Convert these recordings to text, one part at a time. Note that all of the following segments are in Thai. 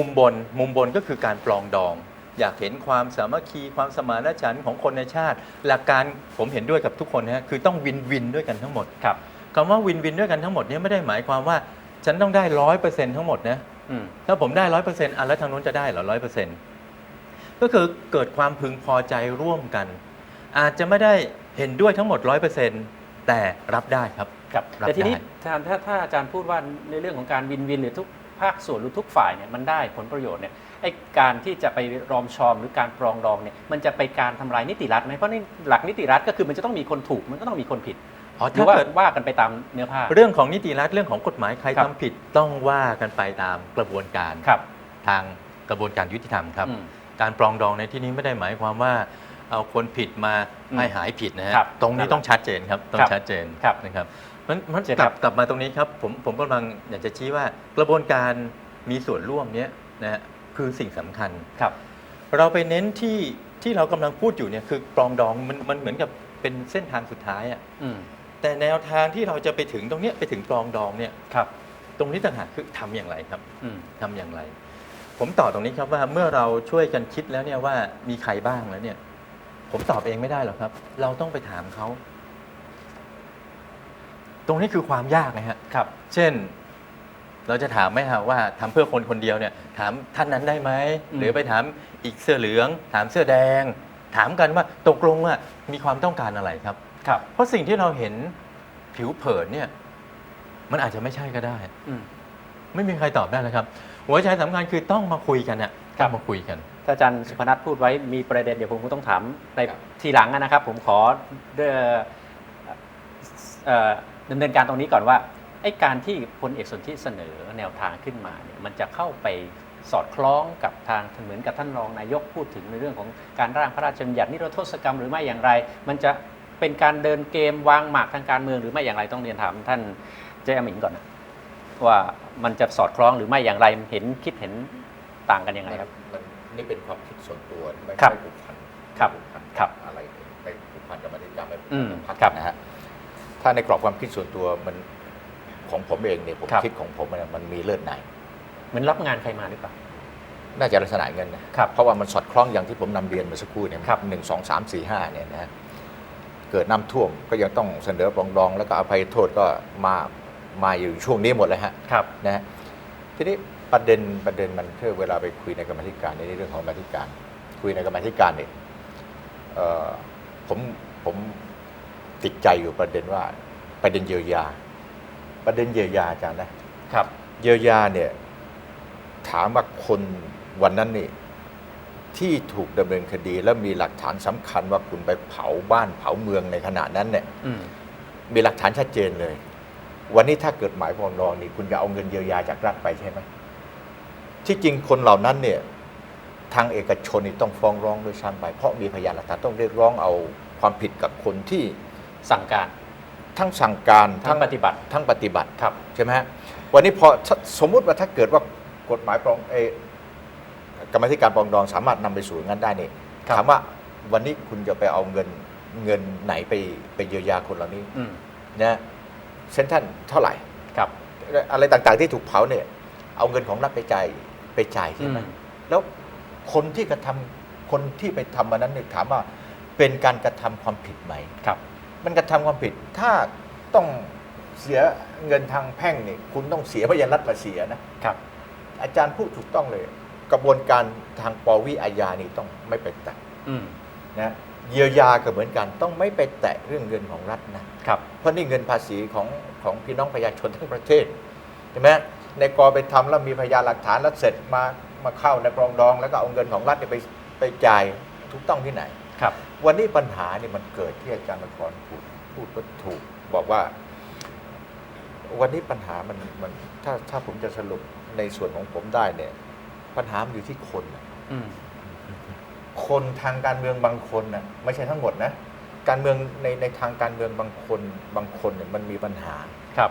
มุมบนมุมบนก็คือการปลองดอง อยากเห็นความสามัคคีความสมานฉันท์ของคนในชาติ หลักการผมเห็นด้วยกับทุกคนนะฮะคือต้องวินวินด้วยกันทั้งหมดครับคำว่าวินวินด้วยกันทั้งหมดเนี้ไม่ได้หมายความว่า ฉันต้องได้ร้อยเปอร์เซ็นต์ทั้งหมดนะอืมถ้าผมได้ร้อยเปอร์เซ็นต์อะแล้วทางนู้นจะได้เหรอร้อยเปอร์เซ็นต์ก็คือเกิดความพึงพอใจร่วมกัน อาจจะไม่ได้เห็นด้วยทั้งหมดร้อยเปอร์เซ็นต์แต่รับได้ครับ ครับ รับแต่ทีนี้ได้ถ้าถ้าถ้าอาจารย์พูดว่าในเรื่องของการวินวินหรือทุก ภาคส่วนหรือทุกฝ่ายเนี่ยมันได้ผลประโยชน์เนี่ยไอ้การที่จะไปรอมชอมหรือการปรองดองเนี่ยมันจะไปการทำลายนิติรัฐไหมเพราะนี่หลักนิติรัฐก็คือมันจะต้องมีคนถูกมันก็ต้องมีคนผิดอ๋อหรือถ้าว่าเกิดว่ากันไปตามเนื้อผ้าเรื่องของนิติรัฐเรื่องของกฎหมายใครครัทำบผิดต้องว่ากันไปตามกระบวนการครับ ทางกระบวนการยุติธรรมครับอืมการปรองดองในที่นี้ไม่ได้หมายความว่าเอาคนผิดมาอืมให้หายผิดนะฮะครับตรงนี้ต้องชัดเจนครับต้องครับชัดเจนครับนะครับ มันมันเชิญกครัลับบกลับมาตรงนี้ครับผมผมกำลังอยากจะชี้ว่ากระบวนการมีส่วนร่วมเนี้ยนะฮะคือสิ่งสำคัญครับ เราไปเน้นที่ที่เรากำลังพูดอยู่เนี่ยคือปรองดองมันมันเหมือนกับเป็นเส้นทางสุดท้ายอะอืมแต่แนวทางที่เราจะไปถึงตรงเนี้ยไปถึงปรองดองเนี่ยครับ ตรงนี้ต่างหากคือทำอย่างไรครับอืมทำอย่างไร ผมตอบตรงนี้ครับว่าเมื่อเราช่วยกันคิดแล้วเนี่ยว่ามีใครบ้างแล้วเนี่ย ผมตอบเองไม่ได้หรอกครับ เราต้องไปถามเขา ตรงนี้คือความยากนะฮะครับ เช่น เราจะถามไหมฮะว่าทำเพื่อคนคนเดียวเนี่ย ถามท่านนั้นได้ไหมอืมหรือไปถามอีกเสื้อเหลือง ถามเสื้อแดง ถามกันว่าตกลงว่ามีความต้องการอะไรครับครับ เพราะสิ่งที่เราเห็นผิวเผินเนี่ย มันอาจจะไม่ใช่ก็ได้อืมไม่มีใครตอบได้เลยครับ หัวใจสำคัญคือต้องมาคุยกันน่ะครัต้อบงมาคุยกันถ้าอาจารย์สุพนัทพูดไว้มีประเด็นเดี๋ยวผมก็ต้องถามในทีหลังนะครับ ผมขอเอ่อเอ่อ ดำเนินการตรงนี้ก่อนว่าไอ้การที่พลเอกสนธิเสนอแนวทางขึ้นมาเนี่ยมันจะเข้าไปสอดคล้องกับทางเหมือนกับท่านรองนายกพูดถึงในเรื่องของการร่างพระราชบัญญัตินิรโทษกรรมหรือไม่อย่างไร มันจะเป็นการเดินเกมวางหมากทางการเมืองหรือไม่อย่างไรต้องเรียนถามท่านเจอหมิงก่อนนะว่ามันจะสอดคล้องหรือไม่อย่างไรเห็นคิดเห็นต่างกันยังไงครับมันนี่เป็นความคิดส่วนตัวไม่ครับไม่ผูกพันครับไม่ผูกพันครับอะไรไม่ผูกพันกับมาตริการไม่ผูกอืพันมกับพรรคครับนะฮะ ถ้าในกรอบความคิดส่วนตัวมันของผมเองเนี่ยผมครับ คิดของผมเนี่ยมันมีเลือดในเหมือนรับงานใครมาหรือเปล่า น่าจะลักษณะเงินนะครับเพราะว่ามันสอดคล้องอย่างที่ผมนำเรียนเมื่อสักครู่เนี่ยครับหนึ่งสองสามสี่ห้าเนี่ยนะฮะเกิดน้ำท่วมก็ยังต้องเสนอปรองดอง แล้วก็อภัยโทษก็มามาอยู่ช่วงนี้หมดเลยฮะ ครับ นะฮะทีนี้ประเด็นประเด็นมันคือเวลาไปคุยในกรรมาธิการในเรื่องของกรรมาธิการ คุยในกรรมาธิการเนี่ยเอ่อผมผม ติดใจอยู่ประเด็นว่าประเด็นเยียวยา ประเด็นเยียวยาอาจารย์นะครับ เยียวยาเนี่ยถามว่าคนวันนั้นนี่ที่ถูกดำเนินคดีแล้วมีหลักฐานสำคัญว่าคุณไปเผาบ้านเผาเมืองในขณะนั้นเนี่ยอืมมีหลักฐานชัดเจนเลย วันนี้ถ้าเกิดหมายปรองดองนี่คุณจะเอาเงินเยียวยาจากรัฐไปใช่ไหมที่จริงคนเหล่านั้นเนี่ยทางเอกชนนี่ต้องฟ้องร้องด้วยซ้ำไปเพราะมีพยานหลักฐานต้องเรียกร้องเอาความผิดกับคนที่ สั่งการทั้งสั่งการทั้งปฏิบัติทั้งปฏิบัติครับใช่ไหมฮะวันนี้พอถ้าสมมุติว่าถ้าเกิดว่ากฎหมายปรองเออกรรมาธิการปรองดองสามารถนำไปสู่อย่างนั้นได้นี่ครับถามว่าวันนี้คุณจะไปเอาเงินเงินไหนไปไปเยียวยาคนเหล่านี้อืมนะเซนทรันเท่าไหร่ครับ อะไรต่างๆที่ถูกเผาเนี่ย เอาเงินของรัฐไปจ่ายไปจ่ายใช่ไหมอืมแล้วคนที่กระทำคนที่ไปทำมันนั้นเนี่ยถามว่าเป็นการกระทำความผิดไหมครับ มันกระทำความผิดถ้าต้องเสียเงินทางแพ่งเนี่ยคุณต้องเสียพยานรัฐมาเสียนะครับ อาจารย์พูดถูกต้องเลย กระบวนการทางปวิอาญานี่ต้องไม่ไปแตะอืมนะเยียวยาก็เหมือนกันต้องไม่ไปแตะเรื่องเงินของรัฐนะครับ เพราะนี่เงินภาษีของของพี่น้องประชาชนทั้งประเทศใช่ไหมในกอไปทำแล้วมีพยานหลักฐานแล้วเสร็จมามาเข้าในปรองดอง แล้วก็เอาเงินของรัฐเนี่ยไปไปจ่ายถูกต้องที่ไหน ครับ วันนี้ปัญหานี่มันเกิดที่อาจารย์นครพูดพูดก็ถูก บอกว่า วันนี้ปัญหามันมันถ้าถ้าผมจะสรุปในส่วนของผมได้เนี่ย ปัญหามันอยู่ที่คนน่ะอืมคนทางการเมืองบางคนนะไม่ใช่ทั้งหมดนะ การเมืองในในทางการเมืองบางคนบางคนเนี่ยมันมีปัญหา ครับ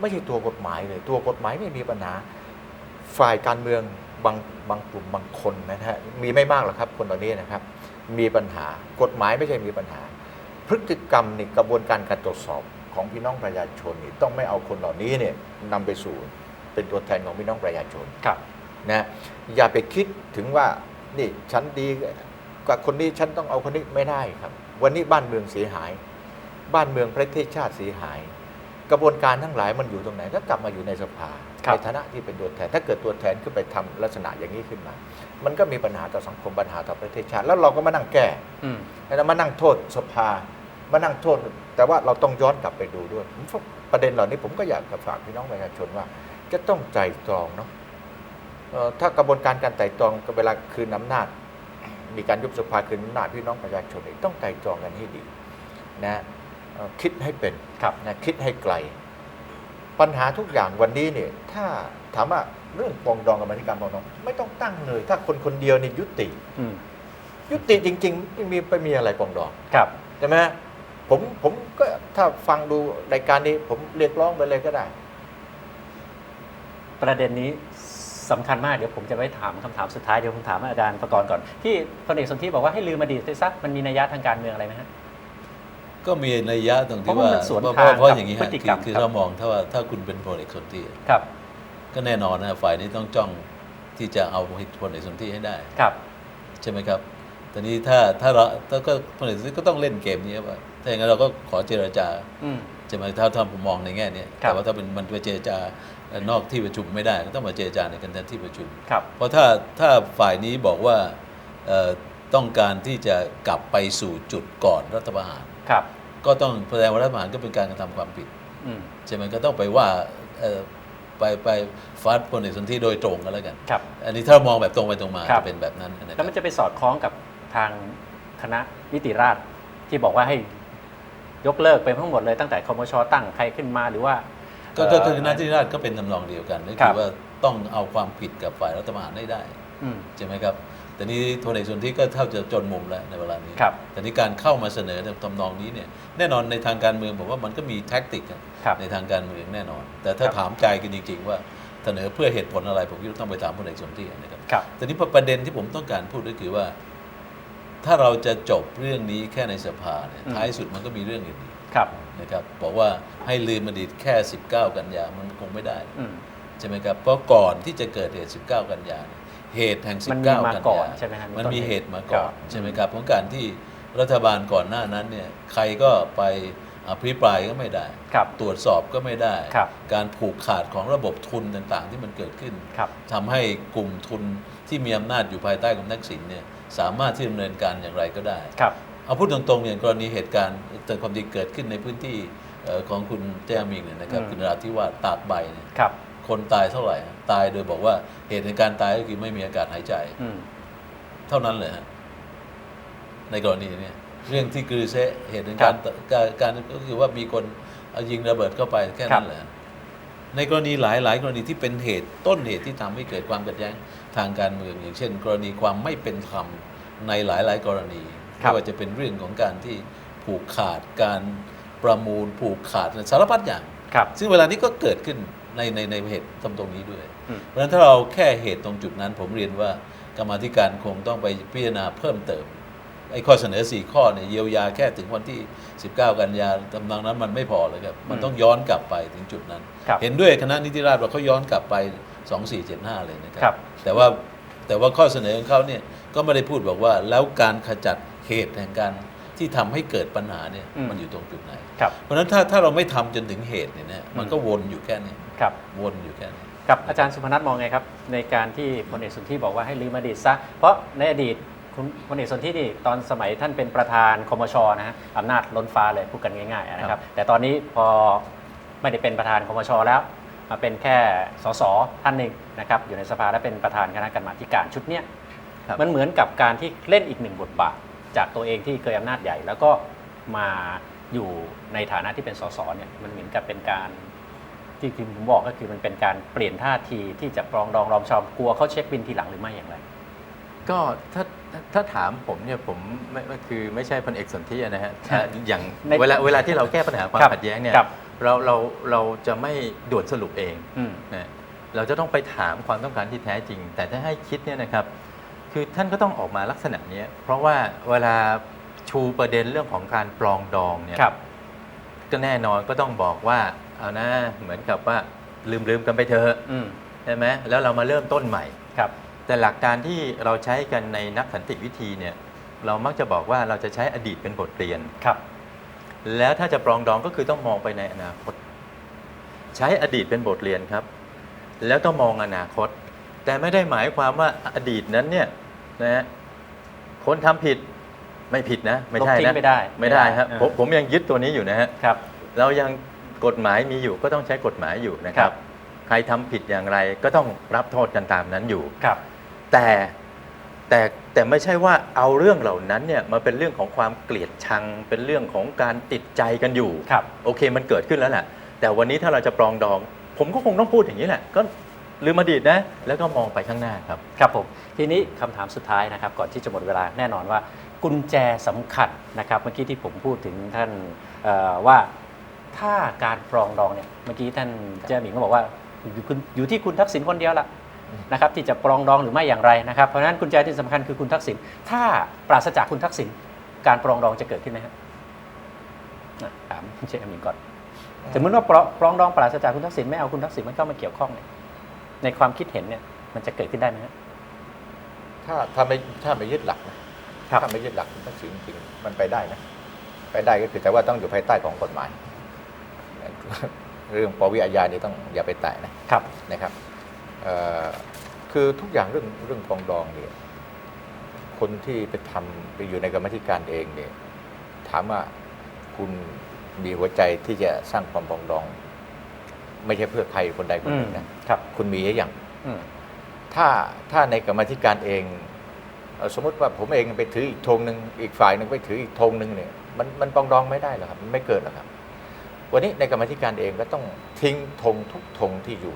ไม่ใช่ตัวกฎหมายเลย ตัวกฎหมายไม่มีปัญหา ฝ่ายการเมืองบางบางกลุ่มบางคนนะฮะมีไม่มากหรอกครับ คนเหล่านี้นะครับ มีปัญหา กฎหมายไม่ใช่มีปัญหา พฤติกรรมนี่กระบวนการการตรวจสอบของพี่น้องประชาชนนี่ต้องไม่เอาคนเหล่านี้เนี่ยนำไปสู่เป็นตัวแทนของพี่น้องประชาชนครับนะอย่าไปคิดถึงว่านี่ฉันดีกว่าคนนี้ฉันต้องเอาคนนี้ไม่ได้ครับ วันนี้บ้านเมืองเสียหาย บ้านเมืองประเทศชาติเสียหาย กระบวนการทั้งหลายมันอยู่ตรงไหนก็กลับมาอยู่ในสภาครับ ในฐานะที่เป็นตัวแทน ถ้าเกิดตัวแทนขึ้นไปทำลักษณะอย่างนี้ขึ้นมา มันก็มีปัญหาต่อสังคมปัญหาต่อประเทศชาติ แล้วเราก็มานั่งแก้อืมแล้วมานั่งโทษสภา มานั่งโทษ แต่ว่าเราต้องย้อนกลับไปดูด้วยผมว่าประเด็นเหล่านี้ผมก็อยากจะฝากพี่น้องประชาชนว่า จะต้องใจตรองเนาะเอ่อถ้ากระบวนการการไต่ตรองเวลาคืนอำนาจ มีการยุบสภาคืนอำนาจพี่น้องประชาชนเนี่ยต้องไต่ตรองกันให้ดีนะเอ่อคิดให้เป็นครับนะคิดให้ไกล ปัญหาทุกอย่างวันนี้เนี่ยถ้าถามว่าเรื่องปรองดองกับมาธิการปรองดอง ไม่ต้องตั้งเลย ถ้าคนคนเดียวนี่ยุติอืมยุติจริงๆไม่มีไปมีอะไรปรองดองครับใช่ไหมผมผมก็ถ้าฟังดูรายการนี้ ผมเรียกร้องไปเลยก็ได้ ประเด็นนี้สำคัญมากเดี๋ยวผมจะไปถามคำถามสุดท้ายเดี๋ยวผมถามอาจารย์ประกรณ์ก่อนที่พลเอกสนธิบอกว่าให้ลืมอดีตไปซะมันมีนัยยะทางการเมืองอะไรไหมฮะ ก็มีนัยยะตรงที่เพราะว่าว่ามันสวนเพราะทางเพราะกับอย่างนี้พฤฮะติคืกรอรมคือครับเรามองถ้าว่าถ้าคุณเป็นพลเอกสนธิครับ ก็แน่นอนนะฝ่ายนี้ต้องจ้องที่จะเอาพลเอกสนธิให้ได้ครับ ใช่ไหมครับตอนนี้ถ้าถ้าเราถ้าก็พลเอกสนธิก็ต้องเล่นเกมนี้ว่าถ้าอย่างนั้นเราก็ขอเจรจาอืมใช่ไหมถ้าถ้าผมมองในแง่นี้ครับแต่ว่าถ้าเป็นมันไปเจรจานอกที่ประชุมไม่ได้ก็ต้องมาเจรจาในกันที่ประชุมครับเพราะถ้าถ้าฝ่ายนี้บอกว่าเอ่อต้องการที่จะกลับไปสู่จุดก่อนรัฐประหารครับ ก็ต้องแสดงว่ารัฐประหารก็เป็นการกระทำความผิดอืมใช่ไหมก็ต้องไปว่าเอ่อไปไปฟาดพลเอกสนธิโดยตรงกันแล้วกัน ครับ อันนี้ถ้ามองแบบตรงไปตรงมาครับ จะเป็นแบบนั้นนะคแล้วรับมันจะไปสอดคล้องกับทางคณะนิติราษฎร์ที่บอกว่าให้ยกเลิกไปทั้งหมดเลยตั้งแต่คมชตั้งใครขึ้นมาหรือว่าก็ก็คือเหน้าที่ราชก็เป็นทำนองเดียวกันก็ครัคืบอว่าต้องเอาความผิดกับฝ่ายรัฐประหารให้ได้ อืม ใช่ไหมครับ แต่นี้พลเอกสนธิก็เท่าจะจนมุมแล้วในเวลานี้ ครับแต่นี้การเข้ามาเสนอในทำนองนี้เนี่ยแน่นอนในทางการเมืองผมว่ามันก็มีแท็กติกอะครับในทางการเมืองแน่นอน แต่ถ้าครับ ถามใจกันจริง ๆ ว่าเสนอเพื่อเหตุผลอะไรผมคิดว่าต้องไปถามพลเอกสนธินะครับ ครับ แต่นี้ประเด็นที่ผมต้องการพูดก็คือว่า ถ้าเราจะจบเรื่องนี้แค่ในสภาเนี่ยอืม ท้ายสุดมันก็มีเรื่องอื่นอีกครับ นะครับบอกว่าให้ลืมอดีตแค่ 19 กันยามันคงไม่ได้ อืม ใช่ไหมครับเพราะก่อนที่จะเกิดเหตุ 19 กันยาเนี่ย เหตุแห่งมัน19มีกันมายก่อนาใช่ไหมฮะมีมันต้นมีเหเหตุ ตุมาก่อนครับใช่ไหมครับของการที่รัฐบาลก่อนหน้านั้นเนี่ยใครก็ไปอภิปรายก็ไม่ได้ ครับ ตรวจสอบก็ไม่ได้ ครับ การผูกขาดของระบบทุนต่างๆ ที่มันเกิดขึ้น ครับ ทำให้กลุ่มทุนที่มีอำนาจอยู่ภายใต้คุณทักษิณเนี่ยสามารถที่ดำเนินการอย่างไรก็ได้ ครับ เอาพูดตรงๆอย่างกรณีเหตุการณ์แต่ความดีเกิดขึ้นในพื้นที่เอ่อของคุณเจ้ามิงเนี่ยนะครับอืม คุณราธิวาสตากใบเนี่ยครับ คนตายเท่าไหร่ฮะตายโดยบอกว่าเหตุในการตายก็คือไม่มีอากาศหายใจ อืมเท่านั้นเลยฮะในกรณีเนี้เรื่องที่กรือเซะเหตุในการการการก็คือว่ามีคนเอายิงระเบิดเข้าไปแค่นั้นแหละในกรณีหลายหลายกรณีที่เป็นเหตุต้นเหตุที่ทำให้เกิดความขัดแย้งทางการเมืองอย่างเช่น กรณีความไม่เป็นธรรมในหลายหลายกรณีครัไม่บว่าจะเป็นเรื่องของการที่ผูกขาดการประมูลผูกขาดสารพัดอย่างครับซึ่งเวลานี้ก็เกิดขึ้น ในในในเหตุตรงตรงนี้ด้วยอืมเพราะฉะนั้นถ้าเราแค่เหตุตรงจุดนั้น ผมเรียนว่ากรรมาธิการคงต้องไปพิจารณาเพิ่มเติมไอ้ข้อเสนอ 4 ข้อเนี่ยเยียวยาแค่ถึงวันที่ 19 กันยาตำนองนั้นมันไม่พอเลยครับ มันต้องย้อนกลับไปถึงจุดนั้นครับเห็นด้วยคณะนิติราษฎร์ว่าเขาย้อนกลับไป 2475 เลยนะคครัรับ แต่ว่าแต่ว่าข้อเสนอของเขาเนี่ยก็ไม่ได้พูดบอกว่า แล้วการขจัดเหตุแห่งการ ที่ทำให้เกิดปัญหาเนี่ยอืม มันอยู่ตรงจุดไหน ครับ เพราะฉะนั้นถ้าถ้าเราไม่ทำจนถึงเหตุเนี่ยนะมันอืมก็วนอยู่แค่นี้ครับ วนอยู่แค่นี้กับอาจารย์สุพนัทมองไงครับ ในการที่พลเอกสนธิบอกว่าให้ลืมอดีตซะ เพราะในอดีตคุณพลเอกสนธินี่ตอนสมัยท่านเป็นประธานคมชนะฮะอำนาจล้นฟ้าเลยพูดกันง่ายๆนะครับ แต่ตอนนี้พอไม่ได้เป็นประธานคมชแล้วมาเป็นแค่สสท่านหนึ่งนะครับอยู่ในสภาและเป็นประธานคณะกรรมาธิการชุดเนี้ยครับ มันเหมือนกับการที่เล่นอีกหนึ่งบทบาท จากตัวเองที่เคยอำนาจใหญ่ แล้วก็มาอยู่ในฐานะที่เป็นสสเนี่ยมันเหมือนกับเป็นการที่ที่ผมบอกก็คือมันเป็นการเปลี่ยนท่าทีที่จะปรองดองรอมชอมกลัวเขาเช็คบินทีหลังหรือไม่อย่างไร ก็ถ้าถ้าถามผมเนี่ยผมไม่ไม่คือไม่ใช่พลเอกสนธินะฮะครับแต่อย่างในเวลาเวลาที่เราแก้ปัญหาความครับขัดแย้งเนี่ยครับ เราเราเราจะไม่ด่วนสรุปเอง อืม นะเราจะต้องไปถามความต้องการที่แท้จริง แต่ถ้าให้คิดเนี่ยนะครับ คือท่านก็ต้องออกมาลักษณะเนี้ยเพราะว่าเวลาชูประเด็นเรื่องของการปลองดองเนี่ยครับ ก็แน่นอนก็ต้องบอกว่าเอานะเหมือนกับว่าลืมลืมๆกันไปเถอะอืมใช่ไหมแล้วเรามาเริ่มต้นใหม่ ครับ แต่หลักการที่เราใช้กันในนักสันติวิธีเนี่ยเรามักจะบอกว่าเราจะใช้อดีตเป็นบทเรียน ครับ แล้วถ้าจะปรองดองก็คือต้องมองไปในอนาคต ใช้อดีตเป็นบทเรียนครับ แล้วก็มองอนาคต แต่ไม่ได้หมายความว่าอดีตนั้นเนี่ยนะฮะคนทำผิดไม่ผิดนะ ไม่ใช่ลบทิ้นะงไม่ได้ไม่ได้ครับเออผมผมยังยึดตัวนี้อยู่นะฮะครับ เรายังกฎหมายมีอยู่ก็ต้องใช้กฎหมายอยู่นะคครัรับ บ ใครทำผิดอย่างไรก็ต้องรับโทษกันตามนั้นอยู่ ครับ แต่แต่แต่ไม่ใช่ว่าเอาเรื่องเหล่านั้นเนี่ยมาเป็นเรื่องของความเกลียดชัง เป็นเรื่องของการติดใจกันอยู่ ครับ โอเคมันเกิดขึ้นแล้วแหละแต่วันนี้ถ้าเราจะปรองดอง ผมก็คงต้องพูดอย่างนี้แหละ ก็ ลืมอดีตนะ แล้วก็มองไปข้างหน้าครับ ครับผมทีนี้คำถามสุดท้ายนะครับ ก่อนที่จะหมดเวลาแน่นอนว่ากุญแจสำคัญนะครับเมื่อกี้ที่ผมพูดถึงท่านเอ่อว่าถ้าการปรองดองเนี่ยเมื่อกี้ท่านเจ้าหมิงก็บอกว่าอยู่คุณอยู่ที่คุณทักษิณคนเดียวละนะครับที่จะปรองดองหรือไม่อย่างไรนะครับเพราะฉะนั้นกุญแจที่สำคัญคือคุณทักษิณถ้าปราศจากคุณทักษิณการปรองดองจะเกิดขึ้นไหมครับถามเจ้าหมิงก่อน สมมติว่าปรปรองดองปราศจากคุณทักษิณไม่เอาคุณทักษิณมันเข้ามาเกี่ยวข้องเนี่ย ในความคิดเห็นเนี่ยมันจะเกิดขึ้นได้ไหมครับถ้าถ้าไม่ถ้าไม่ยึดหลักนะครับถ้าไม่ยึดหลักทักษิณจริงๆมันไปได้นะไปได้ก็คือแต่ว่าต้องอยู่ภายใต้ของกฎหมาย เรื่องปวิอาญานี่ต้องอย่าไปแตะนะครับนะครับเอ่อคือทุกอย่างเรื่องเรื่องปรองดองเนี่ยคนที่ไปทำไปอยู่ในกรรมธิการเองเนี่ยถามว่าคุณมีหัวใจที่จะสร้างความปรองดอง ไม่ใช่เพื่อใครคนใดคนหนึ่งนะ ครับคุณมีหรือยังอืมถ้าถ้าในกรรมาธิการเองเอ่อสมมติว่าผมเองไปถืออีกธงหนึ่งอีกฝ่ายหนึ่งไปถืออีกธงหนึ่งเนี่ยมันมันปรองดองไม่ได้หรอกครับมันไม่เกิดหรอกครับ วันนี้ในกรรมาธิการเองก็ต้องทิ้งธงทุกธงที่อยู่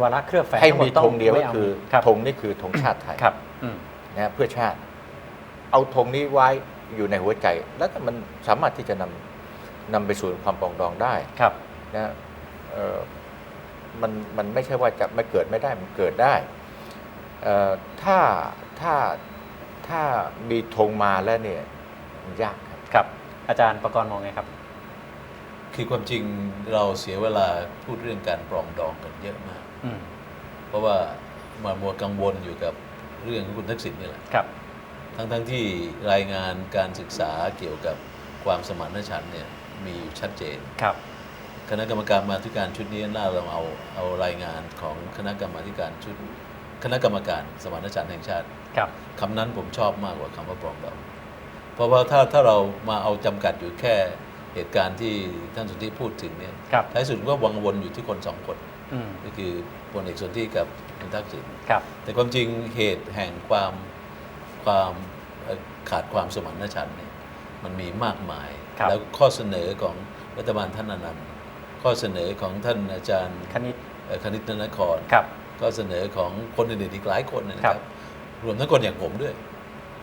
วาระเครือแฝงให้ทั้งหมีต้ธงเดียวไม่ก็อาคือครับธงนี่คือธงชาติไทย ครับอืม นะฮะเพื่อชาติ เอาธงนี้ไว้อยู่ในหัวใจ แล้วก็มันสามารถที่จะนำนำไปสู่ความปรองดองได้ครับ นะเอ่อ มันมันไม่ใช่ว่าจะไม่เกิดไม่ได้มันเกิดได้เอ่อถ้าถ้าถ้ามีธงมาแล้วเนี่ยมันยากครับครับ อาจารย์ประกรณ์มองไงครับ คือความจริงเราเสียเวลาพูดเรื่องการปรองดองกันเยอะมากอืมเพราะว่ามามัวกังวลอยู่กับเรื่องของคุณทักษิณนี่แหละครับ ทั้งทั้งที่รายงานการศึกษาเกี่ยวกับความสมานฉันท์เนี่ยมีอยู่ชัดเจนครับ คณะกรรมการมาธิการชุดนี้น่าเราเอาเอารายงานของคณะกรรมาธิการชุด คณะกรรมการสมานฉันท์แห่งชาติครับคำนั้นผมชอบมากกว่าคำว่าปรองดองเพราะว่าถ้าถ้าเรามาเอาจำกัดอยู่แค่เหตุการณ์ที่ท่านสุทธิพูดถึงเนี่ยครับท้ายสุดก็วังวนอยู่ที่คนสองคนอืมก็คือพลเอกสนธิกับคุณทักษิณ ครับแต่ความจริงเหตุแห่งความความเอ่อขาดความสมานฉันท์เนี่ยมันมีมากมาย ครับแล้วข้อเสนอของรัฐบาลท่านอนันต์ ข้อเสนอของท่านอาจารย์คณิตเอ่อคณิตนครครับ ก็เสนอของคนอื่นๆอีกหลายคนนะคครัรับบรวมทั้งคนอย่างผมด้วย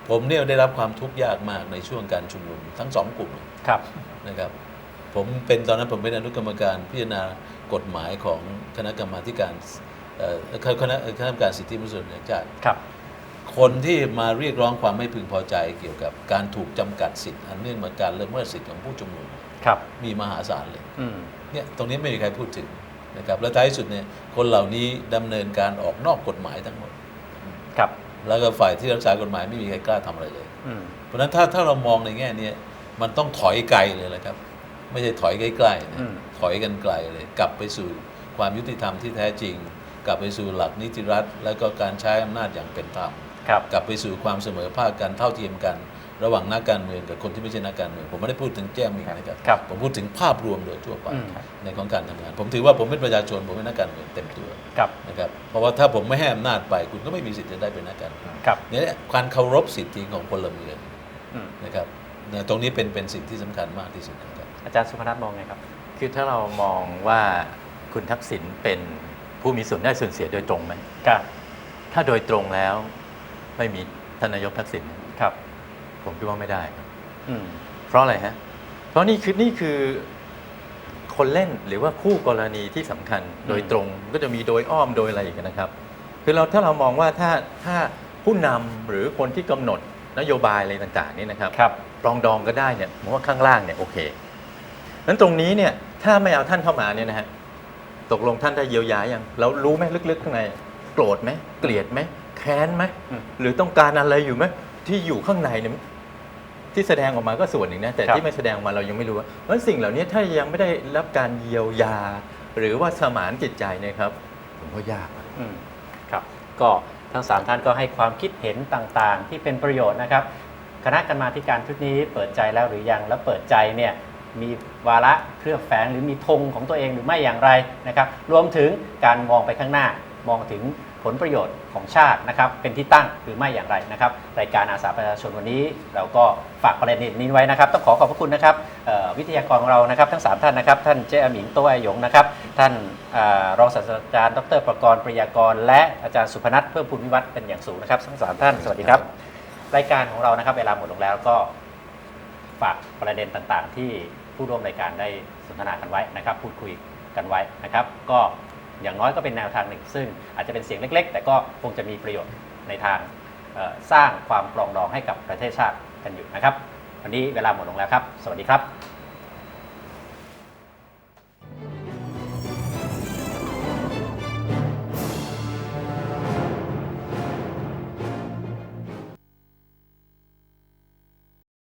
ผมเนี่ยได้รับความทุกข์ยากมากในช่วงการชุมนุมทั้งสองกลุ่มครับนะครับ ผมเป็นตอนนั้นผมเป็นอนุกรรมการพิจารณากฎหมายของคณะกรรมาธิการเอ่อคณะคณะกรรมการสิทธิมนุษยชนแห่งชาติครับ คนที่มาเรียกร้องความไม่พึงพอใจเกี่ยวกับการถูกจำกัดสิทธิ์อันเนื่องมาการละเมิดสิทธิของผู้ชุมนุม ครับมีมหาศาลเลยอืมเนี่ยตรงนี้ไม่มีใครพูดถึงนะครับและท้ายสุดเนี่ยคนเหล่านี้ดำเนินการออกนอกกฎหมายทั้งหมด ครับแล้วก็ฝ่ายที่รักษากฎหมายไม่มีใครกล้าทำอะไรเลย อืมเพราะฉะนั้นถ้าถ้าเรามองในแง่เนี้ยมันต้องถอยไกลเลยแหละครับ ไม่ใช่ถอยใกล้ๆนะอืม ถอยกันไกลเลย กลับไปสู่ความยุติธรรมที่แท้จริง กลับไปสู่หลักนิติรัฐ แล้วก็การใช้อำนาจอย่างเป็นธรรม ครับ กลับไปสู่ความเสมอภาคกันเท่าเทียมกัน ระหว่างนักการเมืองกับคนที่ไม่ใช่นักการเมืองผมไม่ได้พูดถึงแจ้มิงนะครับครับผมพูดถึงภาพรวมโดยทั่วไปอืม ในของการทำงาน ผมถือว่าผมเป็นประชาชนผมเป็นนักการเมืองเต็มตัวครับนะครับเพราะว่าถ้าผมไม่ให้อำนาจไป คุณก็ไม่มีสิทธิ์จะได้เป็นนักการเมืองครับเนี่ยการเคารพสิทธิของพลเมืองอืมนะครับเนี่ยตรงนี้เป็นเป็นสิ่งที่สำคัญมากที่สุดนะครับ อาจารย์สุพนัทมองไงครับ คือถ้าเรามองว่าคุณทักษิณเป็นผู้มีส่วนได้ส่วนเสียโดยตรงไหมครับถ้าโดยตรงแล้วไม่มีท่านนายกทักษิณ ครับ ผมคิดว่าไม่ได้ครับอืมเพราะอะไรฮะ เพราะนี่คือนี่คือคนเล่นหรือว่าคู่กรณีที่สำคัญโดยตรงก็จะมีโดยอ้อมโดยอะไรอีกนะครับ คือเราถ้าเรามองว่าถ้าถ้าผู้นำหรือคนที่กำหนดนโยบายอะไรต่างๆนี่นะครับครับ ปรองดองก็ได้เนี่ยผมว่าข้างล่างเนี่ยโอเคนั้นตรงนี้เนี่ยถ้าไม่เอาท่านเข้ามาเนี่ยนะฮะตกลงท่านได้เยียวยายังเรารู้ไหมลึกๆข้างในโกรธไหมเกลียดไหมแค้นไหมอืม หรือต้องการอะไรอยู่ไหมที่อยู่ข้างในเนี่ย ที่แสดงออกมาก็ส่วนหนึ่งนะแต่ครับที่ไม่แสดงออกมาเรายังไม่รู้ว่าเพราะฉะนั้นสิ่งเหล่านี้ถ้ายังไม่ได้รับการเยียวยา หรือว่าสมานจิตใจเนี่ยครับ ผมว่ายากอืมครับ ก็ทั้งสามท่านก็ให้ความคิดเห็นต่างๆ ที่เป็นประโยชน์นะครับ คณะกรรมาธิการชุดนี้เปิดใจแล้วหรือยังแล้วเปิดใจเนี่ยมีวาระเครือบแฝงหรือมีธงของตัวเองหรือไม่อย่างไรนะครับ รวมถึงการมองไปข้างหน้ามองถึง ผลประโยชน์ของชาตินะครับเป็นที่ตั้งหรือไม่อย่างไรนะครับ รายการอาสาประชาชนวันนี้ เราก็ฝากประเด็นนี้ไว้นะครับ ต้องขอขอบพระคุณนะครับเอ่อวิทยากรของเรานะครับทั้งสามท่านนะครับท่านเจ้าหมิงโต้ไอหยงนะครับท่านเอ่อรองศาสตราจารย์ดรประกรณ์ปริยากร และอาจารย์สุพนัทเพิ่มพูนวิวัฒน์เป็นอย่างสูงนะครับทั้งสามท่านสวัสดีครับ รายการของเรานะครับ เวลาหมดลงแล้วก็ฝากประเด็นต่างๆ ที่ผู้ร่วมรายการได้สนทนากันไว้นะครับ พูดคุยกันไว้นะครับ ก็ อย่างน้อยก็เป็นแนวทางหนึ่ง ซึ่งอาจจะเป็นเสียงเล็ก ๆ แต่ก็คงจะมีประโยชน์ในทางสร้างความปรองดองให้กับประเทศชาติกันอยู่นะครับ วันนี้เวลาหมดลงแล้วครับ สวัสดีครับ